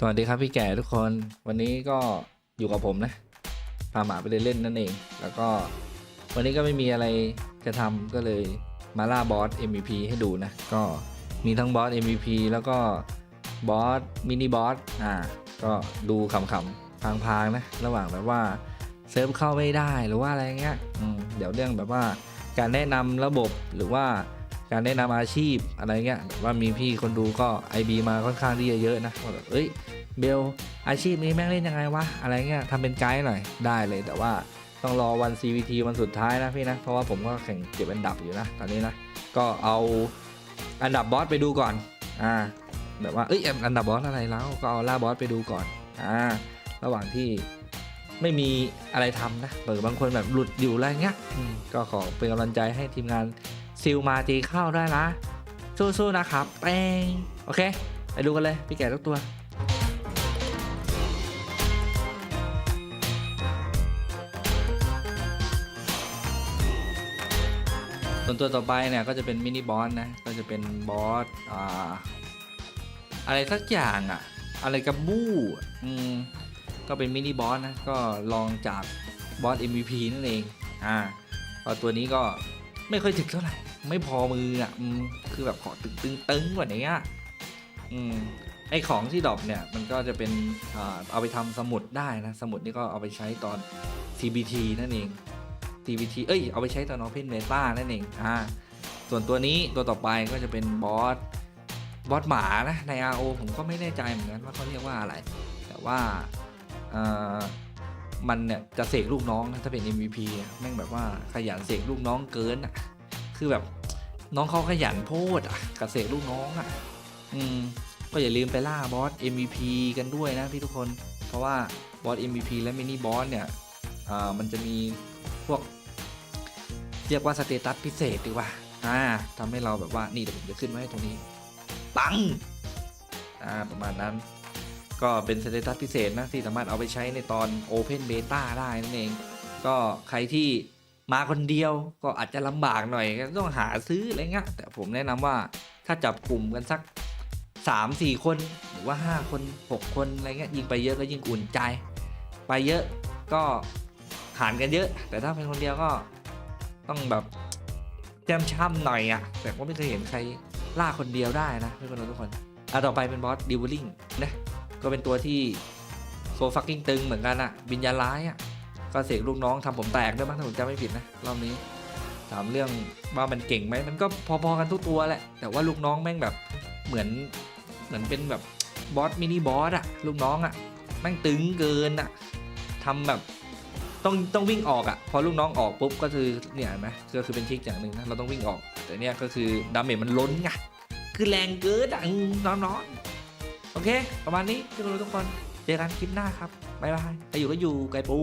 สวัสดีครับพี่แก่ทุกคนวันนี้ก็อยู่กับผมนะพาหมาไปเดินเล่นนั่นเอง แล้วก็วันนี้ก็ไม่มีอะไรจะทำก็เลยมาล่าบอส MVP ให้ดูนะ ก็มีทั้งบอส MVP แล้วก็บอสมินิบอสอ่าก็ดูขำๆพางๆนะ ระหว่างแบบว่าเซิร์ฟเข้าไม่ได้หรือว่าอะไรเงี้ยเดี๋ยวเรื่องแบบว่าการแนะนำระบบหรือว่า การแนะนำอาชีพอะไรเงี้ยแบบว่ามีพี่คนดูก็ IB มาค่อนข้างที่จะเยอะนะว่าแบบเอ้ยเบลอาชีพนี้แม่งเล่นยังไงวะอะไรเงี้ยทำเป็นไกด์หน่อยได้เลย แต่ว่าต้องรอวัน CVT วันสุดท้ายนะพี่นะเพราะว่าผมก็แข่งเก็บอันดับอยู่นะตอนนี้นะก็เอาอันดับบอสไปดูก่อนอ่าแบบว่าเอ้ยอันดับบอสอะไรแล้วก็เอาล่าบอสไปดูก่อนอ่าระหว่างที่ไม่มีอะไรทำนะเปิดบางคนแบบหลุดอยู่อะไรเงี้ยอืมก็ขอเป็นกำลังใจให้ทีมงาน ซิลมาตีเข้าได้นะ สู้ๆนะครับแป้งโอเค ไปดูกันเลย พี่แก่ทุกตัวส่วนตัวต่อไปเนี่ยก็จะเป็นมินิบอสนะ ก็จะเป็นบอสอ่าอะไรสักอย่างอะอะไรกับบู้อืมก็เป็นมินิบอสนะ ก็ลองจากบอส MVP นั่นเอง อ่าตัวนี้ก็ ไม่ค่อยถึกเท่าไหร่ ไม่พอมืออะคือแบบขอตึงตึงตึงกว่านี้อะอืมไอของที่ดรอปเนี่ยมันก็จะเป็นอเอาไปทำสมุดได้นะ สมุดนี่ก็เอาไปใช้ตอน CBT นั่นเอง TVT เอ้ยเอาไปใช้ตอน Open Beta นั่นเองอ่าส่วนตัวนี้ตัวต่อไปก็จะเป็นบอสบอสหมานะใน RO ผมก็ไม่แน่ใจเหมือนกันว่าเขาเรียกว่าอะไร แต่ว่าอ่อ มันเนี่ยจะเสกลูกน้องถ้าเป็น MVP แม่งแบบว่าขยันเสกลูกน้องเกินอะ คือแบบน้องเขาขยันโพดอะกับเสกลูกน้องอะ อืม ก็อย่าลืมไปล่าบอส MVP กันด้วยนะพี่ทุกคน เพราะว่าบอส MVP และมินิบอสเนี่ย อ่า มันจะมีพวก เรียกว่าสเตตัสพิเศษดีกว่า อ่าทำให้เราแบบว่า นี่เดี๋ยวผมจะขึ้นไว้ให้ตรงนี้ ปัง อ่า ประมาณนั้น ก็เป็นสเตตัสพิเศษนะที่สามารถเอาไปใช้ในตอน Open Beta ได้นั่นเอง ก็ใครที่มาคนเดียวก็อาจจะลำบากหน่อยก็ต้องหาซื้ออะไรเงี้ยแต่ผมแนะนำว่าถ้าจับกลุ่มกันสัก 3 4 คนหรือว่า 5 คน 6 คนอะไรเงี้ยยิงไปเยอะก็ยิ่งอุ่นใจ ไปเยอะก็หารกันเยอะ แต่ถ้าเป็นคนเดียวก็ต้องแบบแจมช่ำหน่อยอะ่ะ แต่ก็ไม่เคยเห็นใครล่าคนเดียวได้นะไม่เป็นไรทุกคนอะต่อไปเป็นบอสดิวลิงนะ ก็เป็นตัวที่โซฟักกิ้งตึงเหมือนกันอะ่ะวิญญาร้ายอะ่ะก็เสกลูกน้องทำผมแตกด้วยมั้งถ้าผมจำไม่ผิดนะรอบนี้ถามเรื่องว่ามันเก่งไหมมันก็พอๆกันทุกตัวแหละ แต่ว่าลูกน้องแม่งแบบเหมือนเหมือนเป็นแบบบอสมินิบอสอะลูกน้องอะแม่งตึงเกินอะทำแบบต้องต้องวิ่งออกอะพอลูกน้องออกปุ๊บก็คือเนี่ยเห็นไหมก็คือเป็นทริกอย่างหนึ่งนะเราต้องวิ่งออก แต่เนี่ยก็คือดาเมจมันล้นไงคือแรงเกินอะน้องๆ เค ประมาณนี้ทุกคนทุกคน เจอกันคลิปหน้าครับ บ๊ายบายใครอยู่ก็อยู่ไกลปู